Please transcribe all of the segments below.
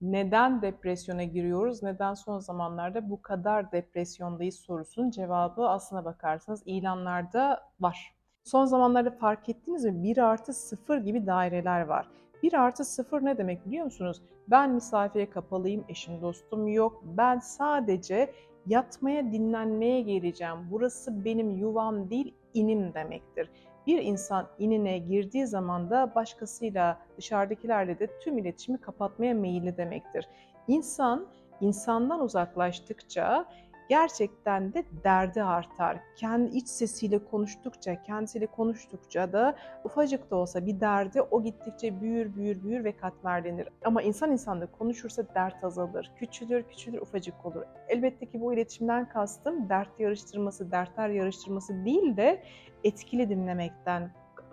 Neden depresyona giriyoruz? Neden son zamanlarda bu kadar depresyondayız sorusunun cevabı aslına bakarsanız ilanlarda var. Son zamanlarda fark ettiniz mi? 1 artı 0 gibi daireler var. 1 artı 0 ne demek biliyor musunuz? Ben misafire kapalıyım, eşim dostum yok. Ben sadece yatmaya, dinlenmeye geleceğim. Burası benim yuvam değil, inim demektir. Bir insan inine girdiği zaman da başkasıyla, dışarıdakilerle de tüm iletişimi kapatmaya meyilli demektir. İnsan insandan uzaklaştıkça gerçekten de derdi artar. Kendi iç sesiyle konuştukça, kendisiyle konuştukça da ufacık da olsa bir derdi o gittikçe büyür, büyür, büyür ve katmerlenir. Ama insan insanla konuşursa dert azalır. Küçülür, küçülür, ufacık olur. Elbette ki bu iletişimden kastım dert yarıştırması, dertler yarıştırması değil de etkili dinlemekten,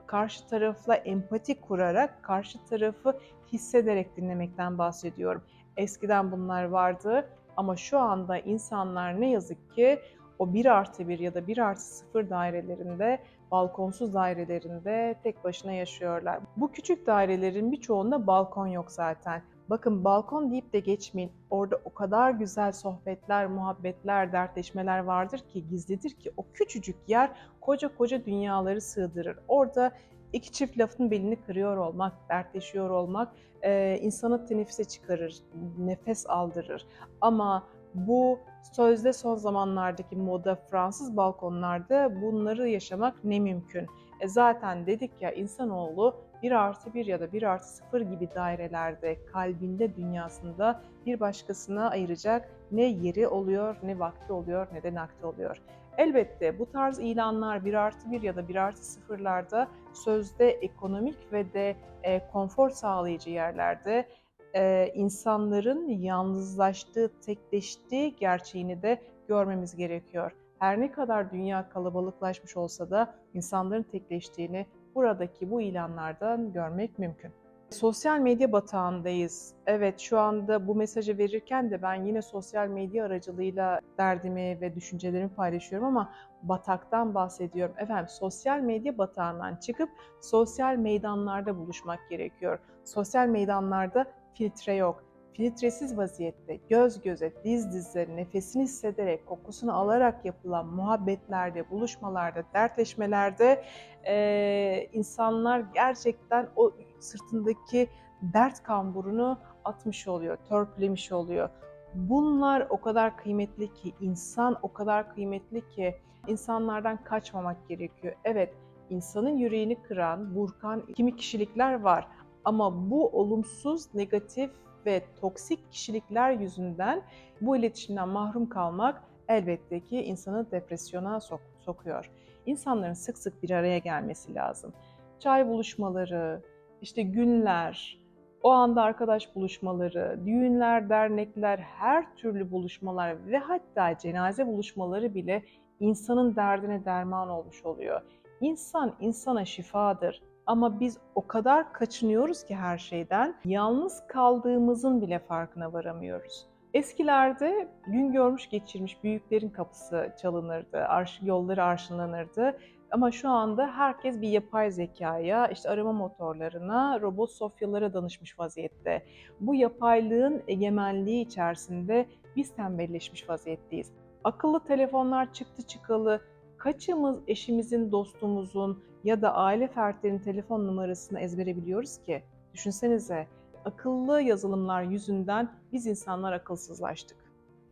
karşı tarafla empati kurarak, karşı tarafı hissederek dinlemekten bahsediyorum. Eskiden bunlar vardı ama şu anda insanlar ne yazık ki o 1 artı 1 ya da 1 artı 0 dairelerinde, balkonsuz dairelerinde tek başına yaşıyorlar. Bu küçük dairelerin birçoğunda balkon yok zaten. Bakın balkon deyip de geçmeyin. Orada o kadar güzel sohbetler, muhabbetler, dertleşmeler vardır ki gizlidir ki o küçücük yer koca koca dünyaları sığdırır. Orada iki çift lafın belini kırıyor olmak, dertleşiyor olmak e, insanı teneffüse çıkarır, nefes aldırır. Ama bu sözde son zamanlardaki moda Fransız balkonlarda bunları yaşamak ne mümkün. E zaten dedik ya insanoğlu 1 artı 1 ya da 1 artı 0 gibi dairelerde, kalbinde, dünyasında bir başkasına ayıracak ne yeri oluyor, ne vakti oluyor, ne de nakti oluyor. Elbette bu tarz ilanlar 1 artı 1 ya da 1 artı 0'larda sözde ekonomik ve de e, konfor sağlayıcı yerlerde e, insanların yalnızlaştığı, tekleştiği gerçeğini de görmemiz gerekiyor. Her ne kadar dünya kalabalıklaşmış olsa da insanların tekleştiğini buradaki bu ilanlardan görmek mümkün. Sosyal medya batağındayız. Evet şu anda bu mesajı verirken de ben yine sosyal medya aracılığıyla derdimi ve düşüncelerimi paylaşıyorum ama bataktan bahsediyorum. Efendim sosyal medya batağından çıkıp sosyal meydanlarda buluşmak gerekiyor. Sosyal meydanlarda filtre yok. Filtresiz vaziyette göz göze, diz dize, nefesini hissederek, kokusunu alarak yapılan muhabbetlerde, buluşmalarda, dertleşmelerde e, insanlar gerçekten o sırtındaki dert kamburunu atmış oluyor, törpülemiş oluyor. Bunlar o kadar kıymetli ki, insan o kadar kıymetli ki insanlardan kaçmamak gerekiyor. Evet, insanın yüreğini kıran, burkan kimi kişilikler var ama bu olumsuz, negatif ve toksik kişilikler yüzünden bu iletişimden mahrum kalmak elbette ki insanı depresyona sok sokuyor. İnsanların sık sık bir araya gelmesi lazım. Çay buluşmaları, işte günler, o anda arkadaş buluşmaları, düğünler, dernekler, her türlü buluşmalar ve hatta cenaze buluşmaları bile insanın derdine derman olmuş oluyor. İnsan insana şifadır. Ama biz o kadar kaçınıyoruz ki her şeyden, yalnız kaldığımızın bile farkına varamıyoruz. Eskilerde gün görmüş geçirmiş büyüklerin kapısı çalınırdı, arş, yolları arşınlanırdı. Ama şu anda herkes bir yapay zekaya, işte arama motorlarına, robot sofyalara danışmış vaziyette. Bu yapaylığın egemenliği içerisinde biz tembelleşmiş vaziyetteyiz. Akıllı telefonlar çıktı çıkalı, kaçımız eşimizin, dostumuzun ya da aile fertlerinin telefon numarasını ezbere biliyoruz ki? Düşünsenize, akıllı yazılımlar yüzünden biz insanlar akılsızlaştık.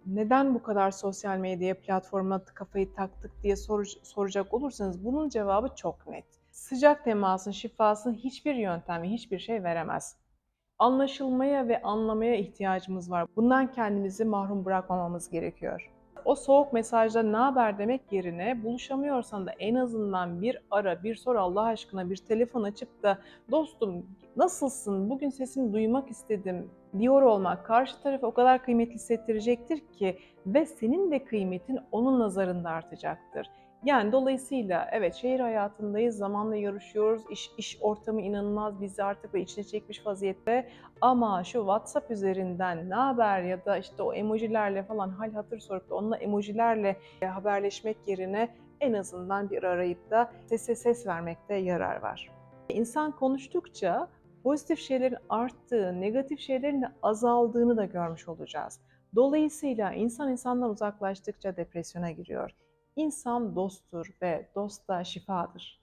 Neden bu kadar sosyal medya platforma kafayı taktık diye sor, soracak olursanız bunun cevabı çok net. Sıcak temasın şifasını hiçbir yöntem ve hiçbir şey veremez. Anlaşılmaya ve anlamaya ihtiyacımız var. Bundan kendimizi mahrum bırakmamamız gerekiyor o soğuk mesajda ne haber demek yerine buluşamıyorsan da en azından bir ara, bir sor Allah aşkına bir telefon açıp da dostum nasılsın, bugün sesini duymak istedim diyor olmak karşı tarafı o kadar kıymetli hissettirecektir ki ve senin de kıymetin onun nazarında artacaktır. Yani dolayısıyla evet şehir hayatındayız, zamanla yarışıyoruz, iş, iş ortamı inanılmaz bizi artık içine çekmiş vaziyette. Ama şu WhatsApp üzerinden ne haber ya da işte o emojilerle falan hal hatır sorup da onunla emojilerle e, haberleşmek yerine en azından bir arayıp da sese ses vermekte yarar var. İnsan konuştukça pozitif şeylerin arttığı, negatif şeylerin de azaldığını da görmüş olacağız. Dolayısıyla insan insandan uzaklaştıkça depresyona giriyor. İnsan dosttur ve dost da şifadır.